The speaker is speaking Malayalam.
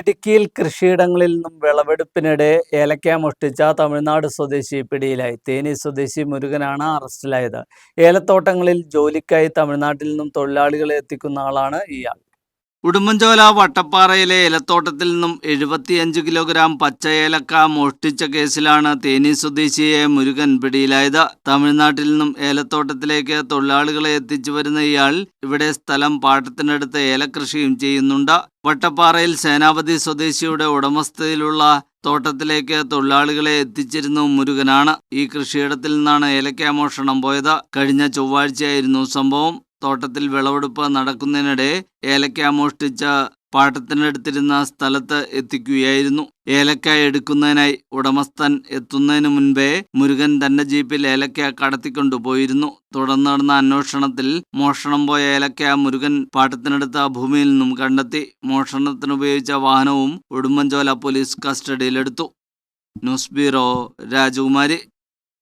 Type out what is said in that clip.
ഇടുക്കിയിൽ കൃഷിയിടങ്ങളിൽ നിന്നും വിളവെടുപ്പിനിടെ ഏലക്ക മോഷ്ടിച്ച തമിഴ്നാട് സ്വദേശി പിടിയിലായി. തേനി സ്വദേശി മുരുകനാണ് അറസ്റ്റിലായത്. ഏലത്തോട്ടങ്ങളിൽ ജോലിക്കായി തമിഴ്നാട്ടിൽ നിന്നും തൊഴിലാളികളെ എത്തിക്കുന്ന ആളാണ് ഇയാൾ. ഉടുമ്പൻചോല വട്ടപ്പാറയിലെ ഏലത്തോട്ടത്തിൽ നിന്നും എഴുപത്തിയഞ്ച് കിലോഗ്രാം പച്ച ഏലക്ക മോഷ്ടിച്ച കേസിലാണ് തേനി സ്വദേശിയെ മുരുകൻ പിടിയിലായത്. തമിഴ്നാട്ടിൽ നിന്നും ഏലത്തോട്ടത്തിലേക്ക് തൊഴിലാളികളെ എത്തിച്ചു വരുന്ന ഇയാൾ ഇവിടെ സ്ഥലം പാട്ടത്തിനടുത്ത് ഏലകൃഷിയും ചെയ്യുന്നുണ്ട്. വട്ടപ്പാറയിൽ സേനാപതി സ്വദേശിയുടെ ഉടമസ്ഥതയിലുള്ള തോട്ടത്തിലേക്ക് തൊഴിലാളികളെ എത്തിച്ചിരുന്നു മുരുകനാണ്. ഈ കൃഷിയിടത്തിൽ നിന്നാണ് ഏലക്കാമോഷണം പോയത്. കഴിഞ്ഞ ചൊവ്വാഴ്ചയായിരുന്നു സംഭവം. തോട്ടത്തിൽ വിളവെടുപ്പ് നടക്കുന്നതിനിടെ ഏലക്ക മോഷ്ടിച്ച പാട്ടത്തിനടുത്തിരുന്ന സ്ഥലത്ത് എത്തിക്കുകയായിരുന്നു. ഏലക്ക എടുക്കുന്നതിനായി ഉടമസ്ഥൻ എത്തുന്നതിന് മുൻപേ മുരുകൻ തന്റെ ജീപ്പിൽ ഏലക്ക കടത്തിക്കൊണ്ടുപോയിരുന്നു. തുടർന്ന് നടന്ന അന്വേഷണത്തിൽ മോഷണം പോയ ഏലക്ക മുരുകൻ പാട്ടത്തിനടുത്ത ഭൂമിയിൽ നിന്നും കണ്ടെത്തി. മോഷണത്തിനുപയോഗിച്ച വാഹനവും ഉടുമ്പൻചോല പോലീസ് കസ്റ്റഡിയിലെടുത്തു. News bureau Rajakumari.